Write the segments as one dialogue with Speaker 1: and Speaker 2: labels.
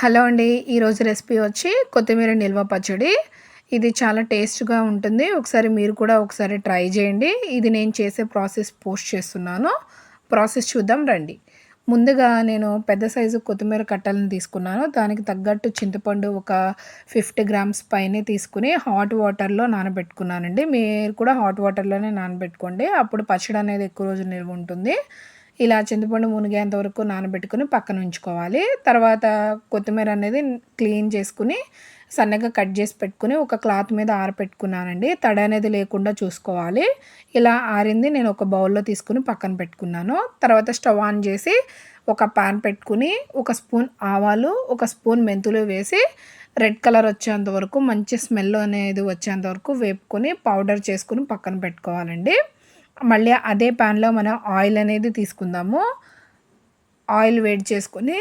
Speaker 1: Hello అండి ఈరోజు recipe వచ్చి కొత్తిమీర నిల్వ పచ్చడి. ఇది చాలా టేస్ట్గా ఉంటుంది. ఒకసారి మీరు కూడా ఒకసారి ట్రై చేయండి. ఇది నేను చేసే ప్రాసెస్ పోస్ట్ చేస్తున్నాను. ప్రాసెస్ చూద్దాం రండి. ముందుగా నేను పెద్ద సైజు కొత్తిమీర కట్టలను తీసుకున్నాను. దానికి తగ్గట్టు చింతపండు ఒక ఫిఫ్టీ గ్రామ్స్ పైనే తీసుకుని హాట్ వాటర్లో నానబెట్టుకున్నానండి. మీరు కూడా హాట్ వాటర్లోనే నానబెట్టుకోండి. అప్పుడు పచ్చడి అనేది ఎక్కువ రోజులు నిల్వ ఉంటుంది. ఇలా చింతపండు మునిగేంత వరకు నానబెట్టుకుని పక్కన ఉంచుకోవాలి. తర్వాత కొత్తిమీర అనేది క్లీన్ చేసుకుని సన్నగా కట్ చేసి పెట్టుకుని ఒక క్లాత్ మీద ఆరపెట్టుకున్నానండి. తడి అనేది లేకుండా చూసుకోవాలి. ఇలా ఆరింది నేను ఒక బౌల్లో తీసుకుని పక్కన పెట్టుకున్నాను. తర్వాత స్టవ్ ఆన్ చేసి ఒక పాన్ పెట్టుకుని ఒక స్పూన్ ఆవాలు ఒక స్పూన్ మెంతులు వేసి రెడ్ కలర్ వచ్చేంత వరకు మంచి స్మెల్ అనేది వచ్చేంత వరకు వేపుకొని పౌడర్ చేసుకుని పక్కన పెట్టుకోవాలండి. మళ్ళీ అదే ప్యాన్లో మనం ఆయిల్ అనేది తీసుకుందాము. ఆయిల్ వేడి చేసుకొని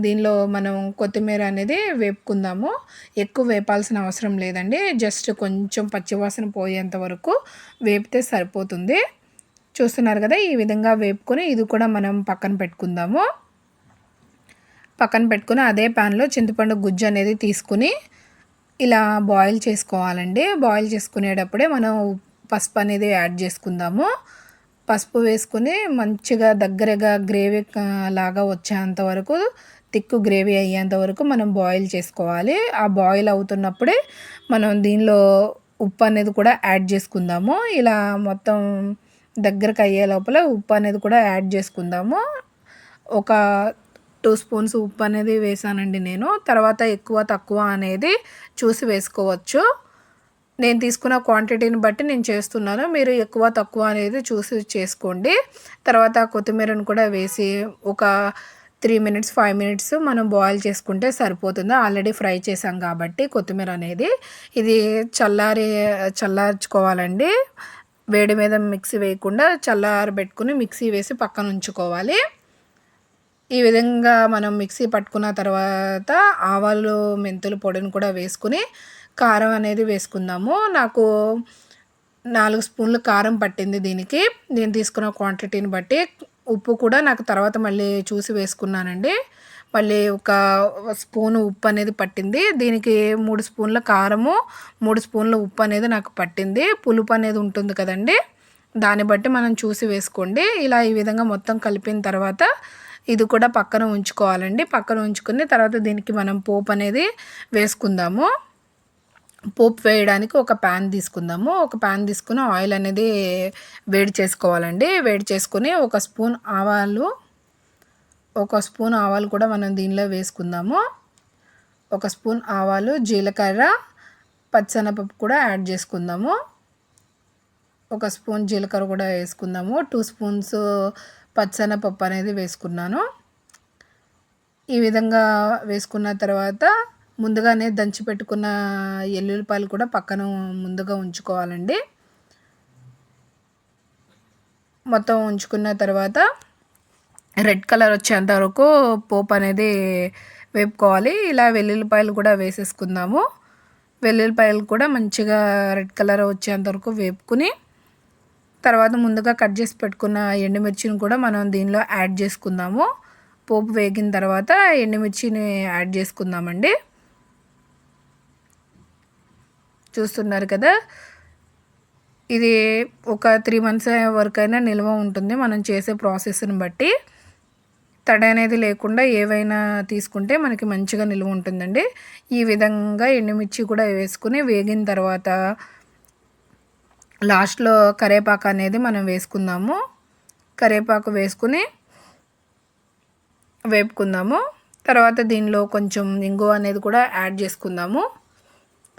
Speaker 1: దీనిలో మనం కొత్తిమీర అనేది వేపుకుందాము. ఎక్కువ వేపాల్సిన అవసరం లేదండి. జస్ట్ కొంచెం పచ్చివాసన పోయేంత వరకు వేపితే సరిపోతుంది. చూస్తున్నారు కదా ఈ విధంగా వేపుకొని ఇది కూడా మనం పక్కన పెట్టుకుందాము. పక్కన పెట్టుకుని అదే ప్యాన్లో చింతపండు గుజ్జు అనేది తీసుకుని ఇలా బాయిల్ చేసుకోవాలండి. బాయిల్ చేసుకునేటప్పుడే మనం పసుపు అనేది యాడ్ చేసుకుందాము. పసుపు వేసుకుని మంచిగా దగ్గరగా గ్రేవీ లాగా వచ్చేంత వరకు తిక్కు గ్రేవీ అయ్యేంత వరకు మనం బాయిల్ చేసుకోవాలి. ఆ బాయిల్ అవుతున్నప్పుడే మనం దీనిలో ఉప్పు అనేది కూడా యాడ్ చేసుకుందాము. ఇలా మొత్తం దగ్గరకు అయ్యే లోపల ఉప్పు అనేది కూడా యాడ్ చేసుకుందాము. ఒక టూ స్పూన్స్ ఉప్పు అనేది వేసానండి నేను. తర్వాత ఎక్కువ తక్కువ అనేది చూసి వేసుకోవచ్చు. నేను తీసుకున్న క్వాంటిటీని బట్టి నేను చేస్తున్నాను. మీరు ఎక్కువ తక్కువ అనేది చూసి చేసుకోండి. తర్వాత కొత్తిమీరను కూడా వేసి ఒక త్రీ మినిట్స్ ఫైవ్ మినిట్స్ మనం బాయిల్ చేసుకుంటే సరిపోతుంది. ఆల్రెడీ ఫ్రై చేసాం కాబట్టి కొత్తిమీర అనేది. ఇది చల్లారి చల్లార్చుకోవాలండి. వేడి మీద మిక్సీ వేయకుండా చల్లారి పెట్టుకుని మిక్సీ వేసి పక్కన ఉంచుకోవాలి. ఈ విధంగా మనం మిక్సీ పట్టుకున్న తర్వాత ఆవాలు మెంతులు పొడిని కూడా వేసుకుని కారం అనేది వేసుకుందాము. నాకు నాలుగు స్పూన్లు కారం పట్టింది దీనికి. నేను తీసుకున్న క్వాంటిటీని బట్టి ఉప్పు కూడా నాకు తర్వాత మళ్ళీ చూసి వేసుకున్నానండి. మళ్ళీ ఒక స్పూన్ ఉప్పు అనేది పట్టింది. దీనికి మూడు స్పూన్ల కారము మూడు స్పూన్ల ఉప్పు అనేది నాకు పట్టింది. పులుపు అనేది ఉంటుంది కదండి. దాన్ని బట్టి మనం చూసి వేసుకోండి. ఇలా ఈ విధంగా మొత్తం కలిపిన తర్వాత ఇది కూడా పక్కన ఉంచుకోవాలండి. పక్కన ఉంచుకుని తర్వాత దీనికి మనం పోపు అనేది వేసుకుందాము. పోపు వేయడానికి ఒక ప్యాన్ తీసుకుందాము. ఒక ప్యాన్ తీసుకుని ఆయిల్ అనేది వేడి చేసుకోవాలండి. వేడి చేసుకుని ఒక స్పూన్ ఆవాలు ఒక స్పూన్ ఆవాలు కూడా మనం దీనిలో వేసుకుందాము. ఒక స్పూన్ ఆవాలు జీలకర్ర పచ్చనపప్పు కూడా యాడ్ చేసుకుందాము. ఒక స్పూన్ జీలకర్ర కూడా వేసుకుందాము. టూ స్పూన్స్ పచ్చనపప్పు అనేది వేసుకున్నాను. ఈ విధంగా వేసుకున్న తర్వాత ముందుగానే దంచి పెట్టుకున్న ఎల్లుల్లిపాయలు కూడా పక్కన ముందుగా ఉంచుకోవాలండి. మొత్తం ఉంచుకున్న తర్వాత రెడ్ కలర్ వచ్చేంత వరకు పోపు అనేది వేపుకోవాలి. ఇలా వెల్లుల్లిపాయలు కూడా వేసేసుకుందాము. వెల్లుల్లిపాయలు కూడా మంచిగా రెడ్ కలర్ వచ్చేంత వరకు వేపుకుని తర్వాత ముందుగా కట్ చేసి పెట్టుకున్న ఎండుమిర్చిని కూడా మనం దీనిలో యాడ్ చేసుకుందాము. పోపు వేగిన తర్వాత ఎండుమిర్చిని యాడ్ చేసుకుందామండి. చూస్తున్నారు కదా. ఇది ఒక త్రీ మంత్స్ వరకు అయినా నిల్వ ఉంటుంది. మనం చేసే ప్రాసెస్ని బట్టి తడి అనేది లేకుండా ఏవైనా తీసుకుంటే మనకి మంచిగా నిల్వ ఉంటుందండి. ఈ విధంగా ఎండుమిర్చి కూడా వేసుకుని వేగిన తర్వాత లాస్ట్లో కరేపాకు అనేది మనం వేసుకుందాము. కరేపాకు వేసుకుని వేపుకుందాము. తర్వాత దీనిలో కొంచెం ఇంగువ అనేది కూడా యాడ్ చేసుకుందాము.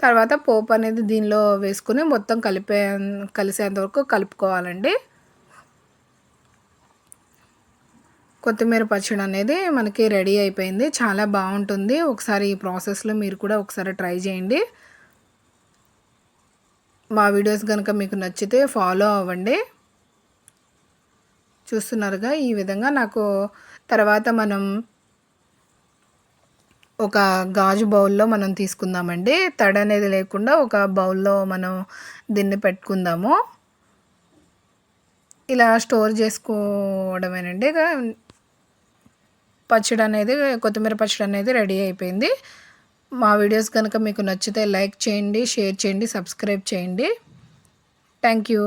Speaker 1: తర్వాత పోపు అనేది దీనిలో వేసుకుని మొత్తం కలిపే కలిసేంత వరకు కలుపుకోవాలండి. కొత్తిమీర పచ్చడి అనేది మనకి రెడీ అయిపోయింది. చాలా బాగుంటుంది. ఒకసారి ఈ ప్రాసెస్లో మీరు కూడా ఒకసారి ట్రై చేయండి. మా వీడియోస్ కనుక మీకు నచ్చితే ఫాలో అవ్వండి. చూస్తున్నారుగా ఈ విధంగా. నాకు తర్వాత మనం ఒక గాజు బౌల్లో మనం తీసుకుందామండి. తడి అనేది లేకుండా ఒక బౌల్లో మనం దీన్ని పెట్టుకుందాము. ఇలా స్టోర్ చేసుకోవడమేనండి. పచ్చడి అనేది కొత్తిమీర పచ్చడి అనేది రెడీ అయిపోయింది. మా వీడియోస్ కనుక మీకు నచ్చితే లైక్ చేయండి షేర్ చేయండి సబ్స్క్రైబ్ చేయండి. Thank you.